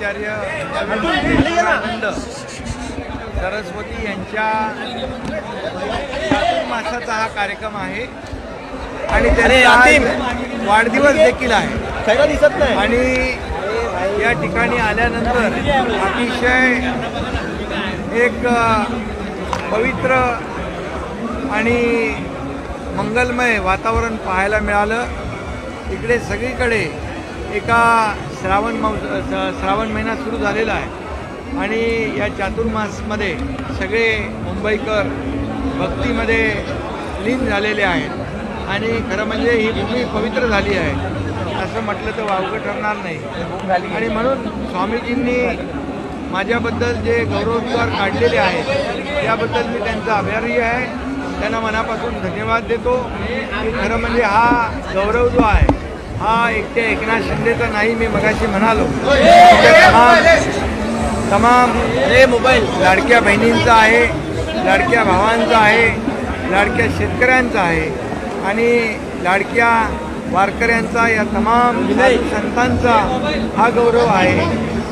शंकराचार्य उत्तराखंड सरस्वती यांच्या मासाचा हा कार्यक्रम आहे. आणि आज वाढदिवस देखील आहे. दिसत नाही. आणि या ठिकाणी आल्यानंतर अतिशय एक पवित्र आणि मंगलमय वातावरण पाहायला मिळालं. इकडे सगळीकडे एका श्रावण मौस श्रावण महिना सुरू झालेला आहे. आणि या चातुर्मासमध्ये सगळे मुंबईकर भक्तीमध्ये लीन झालेले आहेत. आणि खरं म्हणजे ही भूमी पवित्र झाली आहे. असं म्हटलं तर वावगं ठरणार नाही. आणि म्हणून स्वामीजींनी माझ्याबद्दल जे गौरवोद्गार काढलेले आहेत त्याबद्दल मी त्यांचा आभारी आहे. त्यांना मनापासून धन्यवाद देतो. की खरं म्हणजे हा गौरव जो आहे हा एकट्या एकनाथ शिंदेचा नाही मी मगाशी म्हणालो. तमाम तमाम हे मोबाईल लाडक्या बहिणींचा आहे लाडक्या भावांचा आहे लाडक्या शेतकऱ्यांचा आहे आणि लाडक्या वारकऱ्यांचा या तमाम संतांचा हा गौरव आहे.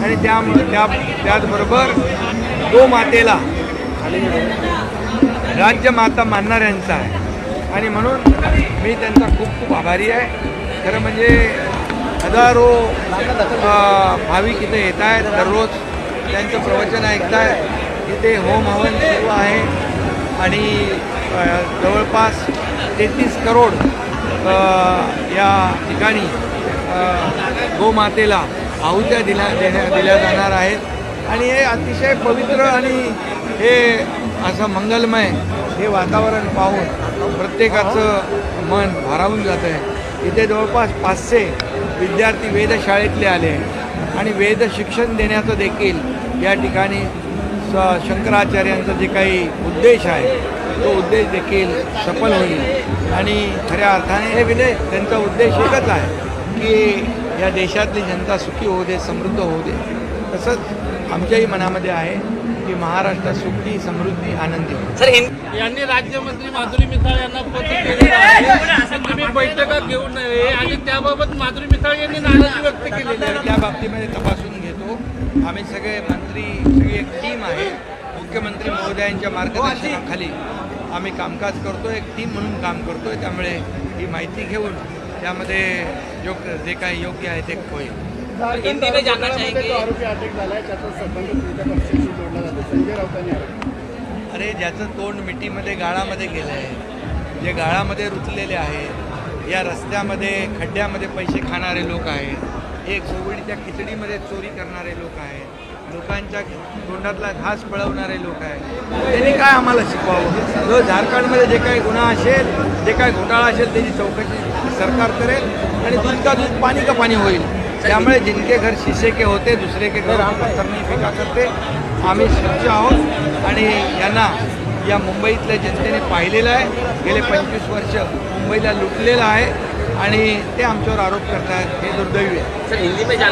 आणि त्यामुळे त्या त्याचबरोबर गोमातेला राज्यमाता मानणाऱ्यांचा आहे. आणि म्हणून मी त्यांचा खूप खूप आभारी आहे. खरं म्हणजे हजारो भाविक इथे येत आहेत. दररोज त्यांचं प्रवचन ऐकत इथे होम हवन सुरू आहे. आणि जवळपास तेहतीस करोड या ठिकाणी गोमातेला आहुत्या दिल्या देण्या दिल्या जाणार आहेत. आणि हे अतिशय पवित्र आणि हे असं मंगलमय हे वातावरण पाहून प्रत्येकाचं मन भारावून जातं आहे इथे जवळपास पाचशे विद्यार्थी वेधशाळेतले आले आणि वेद शिक्षण देण्याचं देखील या ठिकाणी स शंकराचार्यांचा जे काही उद्देश आहे तो उद्देश देखील सफल होईल. आणि खऱ्या अर्थाने हे विनय त्यांचा उद्देश एकच आहे की या देशातली जनता सुखी होऊ दे समृद्ध होऊ दे. तसंच आमच्याही मनामध्ये आहे की महाराष्ट्र सुखी समृद्धी आनंदी हो सर हिंद यांनी राज्यमंत्री माधुरी मिसाळ यांना पत्र केलेलं आहे. तुम्ही बैठका घेऊ नये. आणि त्याबाबत माधुरी मिसाळ यांनी नाराजी व्यक्त केलेली आहे. त्या बाबतीमध्ये तपासून घेतो. आम्ही सगळे मंत्री सगळी एक टीम आहे. मुख्यमंत्री महोदयांच्या मार्गदर्शनाखाली आम्ही कामकाज करतो एक टीम म्हणून काम करतोय. त्यामुळे ही माहिती घेऊन त्यामध्ये जो जे काही योग्य आहे ते होईल. हिंदी में जानना चाहेंगे जो आरोपी अटक झालाय त्याचा संबंध तुमच्या पक्षाशी जोडला जातो. संजय राऊतांनी आरोप अरे ज्याचं तोंड मिठीमध्ये गाळामध्ये गेलं आहे जे गाळामध्ये रुतलेले आहेत या रस्त्यामध्ये खड्ड्यामध्ये पैसे खाणारे लोक आहेत एक सोबडीच्या खिचडीमध्ये चोरी करणारे लोक आहेत लोकांच्या तोंडातला घास पळवणारे लोक आहेत. त्यांनी काय आम्हाला शिकवावं? जो झारखंडमध्ये जे काही गुन्हा असेल जे काही घोटाळा असेल त्याची चौकशी सरकार करेल आणि दूध का दूध पाणी का पाणी होईल? त्यामुळे जिनके घर शीशे के होते दुसरे के घर पत्थर नाही फेका करते. आम्ही स्वच्छ आहोत आणि यांना या मुंबईतल्या जनतेने पाहिलेलं आहे. गेले पंचवीस वर्ष मुंबईला लुटलेलं आहे आणि ते आमच्यावर आरोप करतात हे दुर्दैवी आहे.